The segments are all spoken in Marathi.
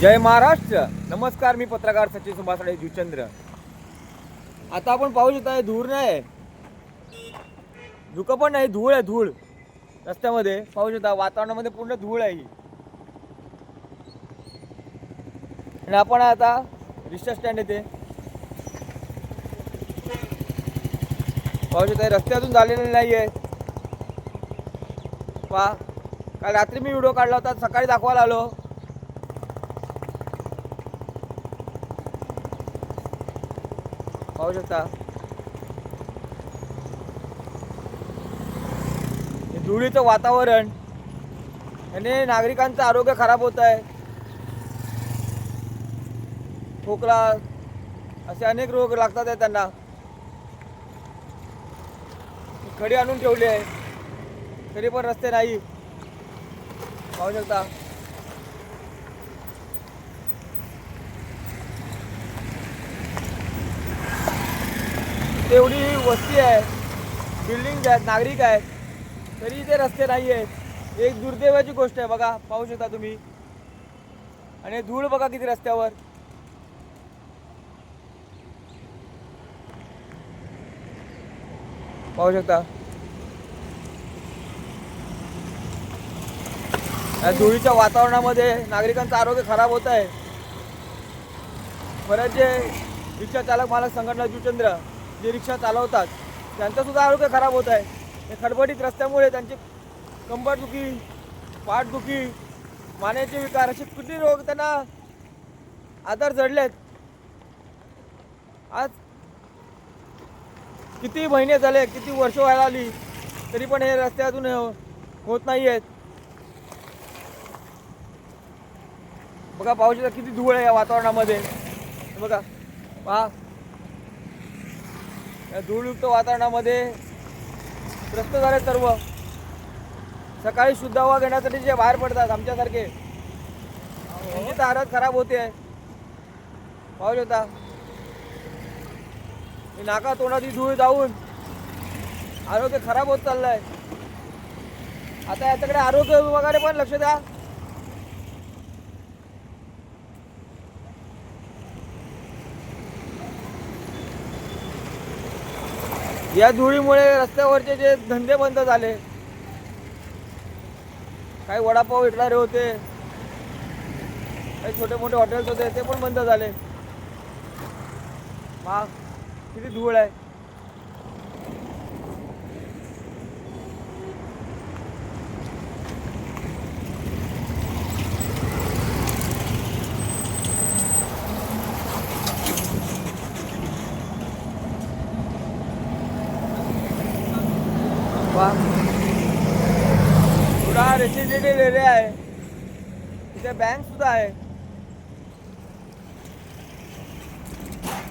जय महाराष्ट्र. नमस्कार मी पत्रकार सचिन सुभाषडे जुचंद्र. आता आपण पाहू शकता धूळ नाही धुकं पण नाही धूळ आहे धूळ. रस्त्यामध्ये पाहू शकता वातावरणामध्ये पूर्ण धूळ आहे ही. आणि आपण आता रिक्षा स्टँड येते पाहू शकता रस्त्यातून झालेले नाही आहे पहा काल रात्री मी व्हिडिओ काढला होता सकाळी दाखवायला आलो. पाहू शकता. धुळीचं वातावरण याने नागरिकांचं आरोग्य खराब होत आहे. खोकला असे अनेक रोग लागतात आहे त्यांना. खडी आणून ठेवली आहे. तरी पण रस्ते नाही. पाहू शकता. तेवढी वस्ती आहे. बिल्डिंग आहेत नागरिक आहेत. तरी इथे रस्ते नाही आहेत. एक दुर्दैवाची गोष्ट आहे बघा पाहू शकता तुम्ही. आणि धूळ बघा किती रस्त्यावर. पाहू शकता. या धुळीच्या वातावरणामध्ये नागरिकांचं आरोग्य खराब होत आहे. बरेच जे रिक्षा चालक मालक संघटना जुचंद्र जे रिक्षा चालवतात त्यांचं सुद्धा आरोग्य खराब होत आहे. हे खडबडीत रस्त्यामुळे त्यांची कंबरदुखी पाठदुखी मानेचे विकार असे किती रोग त्यांना आधार जडलेत. आज किती महिने झाले किती वर्ष व्हायला आली तरी पण हे रस्त्यातून होत नाही आहेत बघा पाहू किती धूळ आहे या वातावरणामध्ये. बघा पहा. या धूळयुक्त वातावरणामध्ये त्रस्त झाले सर्व. सकाळी शुद्ध हवा घेण्यासाठी जे बाहेर पडतात आमच्यासारखे. त्यांची तर हालत खराब होते. आहे होता नाका तोंडाची धूळ जाऊन आरोग्य खराब होत चाललंय. आता याच्याकडे आरोग्य विभागाने पण लक्ष द्या. या धुळीमुळे रस्त्यावरचे जे धंदे बंद झाले काही वडापाव विकणारे होते काही छोटे मोठे हॉटेल्स होते ते पण बंद झाले. मा किती धूळ आहे. वा थोडा रेसिडेंशियल एरिया आहे तिथे बँक सुद्धा आहे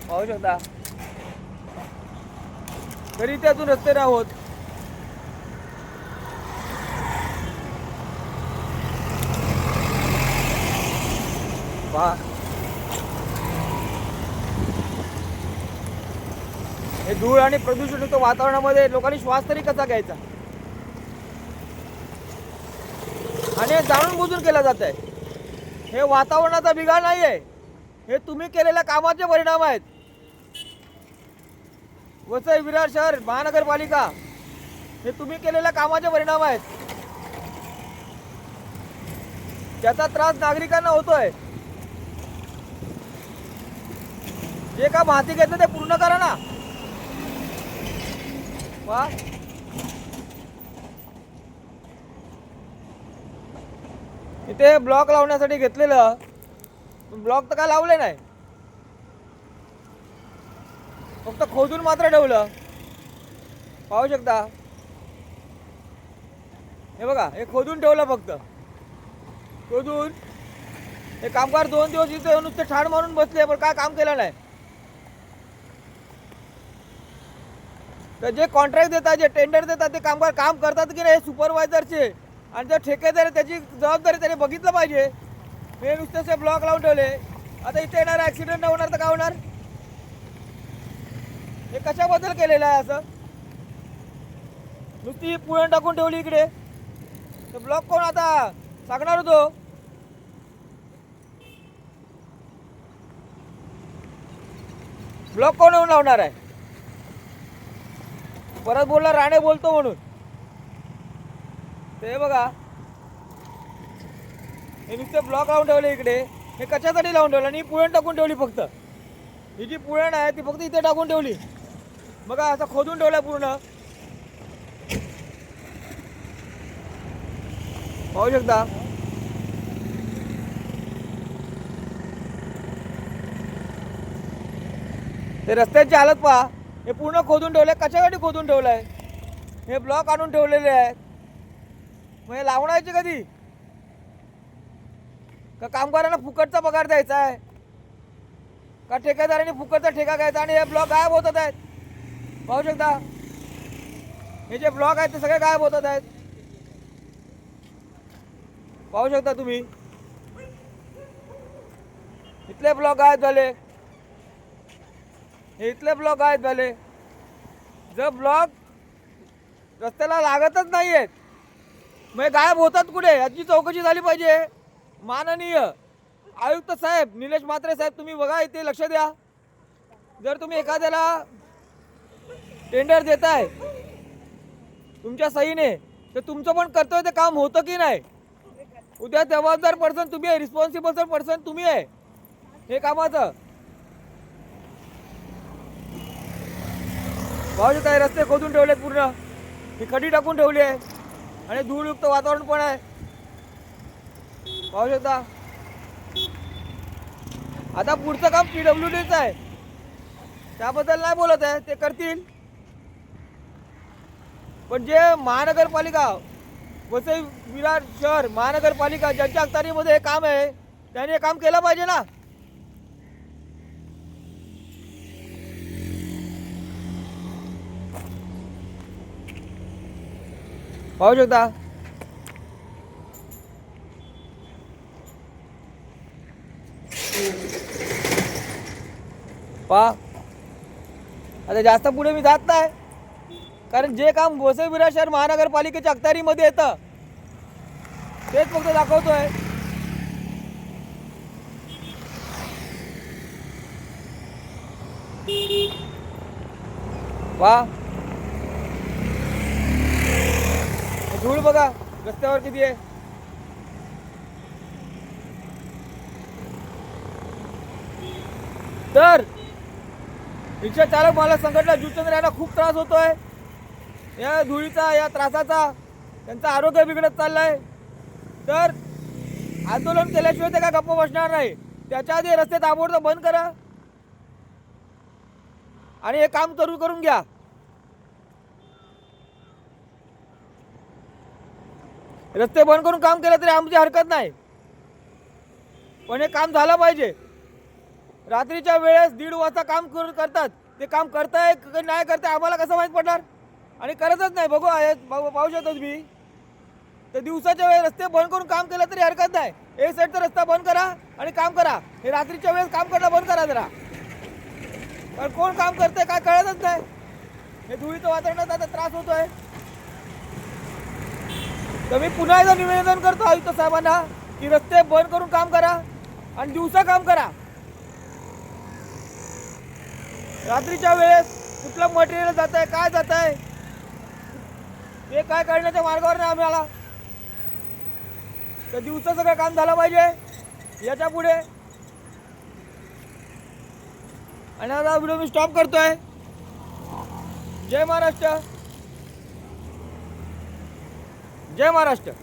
पाहू शकता तरी त्यातून रस्ते नाही होत पहा हे धूळ आणि प्रदूषणयुक्त वातावरणामध्ये लोकांनी श्वास तरी कसा घ्यायचा? आणि हे जाणून बुजून केलं जात आहे. हे वातावरणाचा बिघाड नाही आहे हे तुम्ही केलेल्या कामाचे परिणाम आहेत. वसई विरार शहर महानगरपालिका हे तुम्ही केलेल्या कामाचे परिणाम आहेत. त्याचा त्रास नागरिकांना होतोय. जे का माहिती घेतलं ते पूर्ण करा ना. वा इथे ब्लॉक लावण्यासाठी घेतलेलं. ब्लॉक तर काय लावले नाही. फक्त खोदून मात्र ठेवलं. पाहू शकता. हे बघा हे खोदून ठेवलं फक्त. खोदून. हे कामगार दोन दिवस इथे नुसते ठाण मारून बसले पण काय काम केलं नाही. तर जे कॉन्ट्रॅक्ट देतात जे टेंडर देतात ते कामगार काम करतात की नाही हे सुपरवायझरचे आणि जर ठेकेदार त्याची जबाबदारी त्याने बघितलं पाहिजे हे नुसतेच ब्लॉक लावून ठेवले. आता इथे येणार ॲक्सिडेंट नाही होणार तर काय होणार? हे कशाबद्दल केलेलं आहे असं? नुसती पुळण टाकून ठेवली इकडे. तर ब्लॉक कोण आता सांगणार होतो? ब्लॉक कोण लावणार आहे? परत बोलला राणे बोलतो म्हणून. ते बघा. हे नुसते ब्लॉक लावून ठेवले इकडे. हे कशासाठी लावून ठेवलं? आणि ही पुळण टाकून ठेवली फक्त. ही जी पुळण आहे ती फक्त इथे टाकून ठेवली. बघा असं खोदून ठेवलं पूर्ण. पाहू शकता? ते रस्त्याची हालत पहा. हे पूर्ण खोदून ठेवलंय. कशासाठी खोदून ठेवलं आहे हे ब्लॉक आणून ठेवलेले आहेत. मग हे लावणायचे कधी? का कामगारांना फुकटचा पगार द्यायचा आहे? का ठेकेदारांनी फुकटचा ठेका घ्यायचा आणि हे ब्लॉक गायब होतात आहेत? पाहू शकता. हे जे ब्लॉक आहेत ते सगळे गायब होतात आहेत. पाहू शकता तुम्ही. इथले ब्लॉक गायब झाले. हे इथले ब्लॉक आहेत झाले जर ब्लॉक रस्त्याला लागतच नाही आहेत मग गायब होतात कुठे? याची चौकशी झाली पाहिजे. माननीय आयुक्त साहेब निलेश म्हात्रे साहेब तुम्ही बघा इथे लक्ष द्या. जर तुम्ही एखाद्याला टेंडर देताय तुमच्या सहीने तर तुमचं पण कर्तव्य ते काम होतं की नाही? उद्या जबाबदार पर्सन तुम्ही आहे रिस्पॉन्सिबल पर्सन तुम्ही आहे. हे कामाचं. पावसात आहे रस्ते खोदून ठेवलेत पूर्ण. ही खडी टाकून ठेवली आहे. आणि धूळयुक्त वातावरण पण आहे. पाहू शकता आता पुढचं काम पीडब्ल्यू डीचं आहे. त्याबद्दल नाही बोलत आहे ते करतील. पण जे महानगरपालिका वसई विरार शहर महानगरपालिका ज्यांच्या अखतारीमध्ये हे काम आहे त्यांनी हे काम केलं पाहिजे ना? पाहू शकता. पा आता जास्त पुढे मी जात नाही. कारण जे काम गोसेबिरा शहर महानगरपालिकेच्या अखत्यारीमध्ये येतं तेच फक्त दाखवतोय. वा धूळ बघा रस्त्यावर किती आहे? तर रिक्षा चालक मला संघटना जुचंद्र यांना खूप त्रास होतोय. या धुळीचा या त्रासाचा त्यांचं आरोग्य बिघडत चाललंय. तर आंदोलन केल्याशिवाय ते काय गप्प बसणार नाही. त्याच्या आधी रस्ते ताबडतोब बंद करा. आणि हे काम करू करून घ्या. रस्ते बंद करून काम केलं तरी आमची हरकत नाही. पण हे काम झालं पाहिजे. रात्रीच्या वेळेस दीड वाजता काम कर करतात. ते काम करताय नाही करताय आम्हाला कसं माहीत पडणार? आणि करतच नाही. बघू आहे पाहू शकतोच शकतो तर दिवसाच्या वेळेस रस्ते बंद करून काम केलं तरी हरकत नाही. एक साईडचा रस्ता बंद करा आणि काम करा. हे रात्रीच्या वेळेस काम करणं बंद करा जरा. पण कोण काम करतंय काय कळतच नाही. हे धुळीचं वातावरणात आता त्रास होतोय. तर मी पुन्हा एकदा निवेदन करतो आयुक्त साहेबांना की रस्ते बंद करून काम करा आणि दिवसा काम करा. रात्रीच्या वेळेस कुठलं मटेरियल जात आहे काय जात आहे ते काय करण्याच्या मार्गावर नाही आम्हाला तर दिवसा सगळं काम झालं पाहिजे याच्यापुढे. आणि आता व्हिडिओ मी स्टॉप करतोय. जय महाराष्ट्र. जय महाराष्ट्र.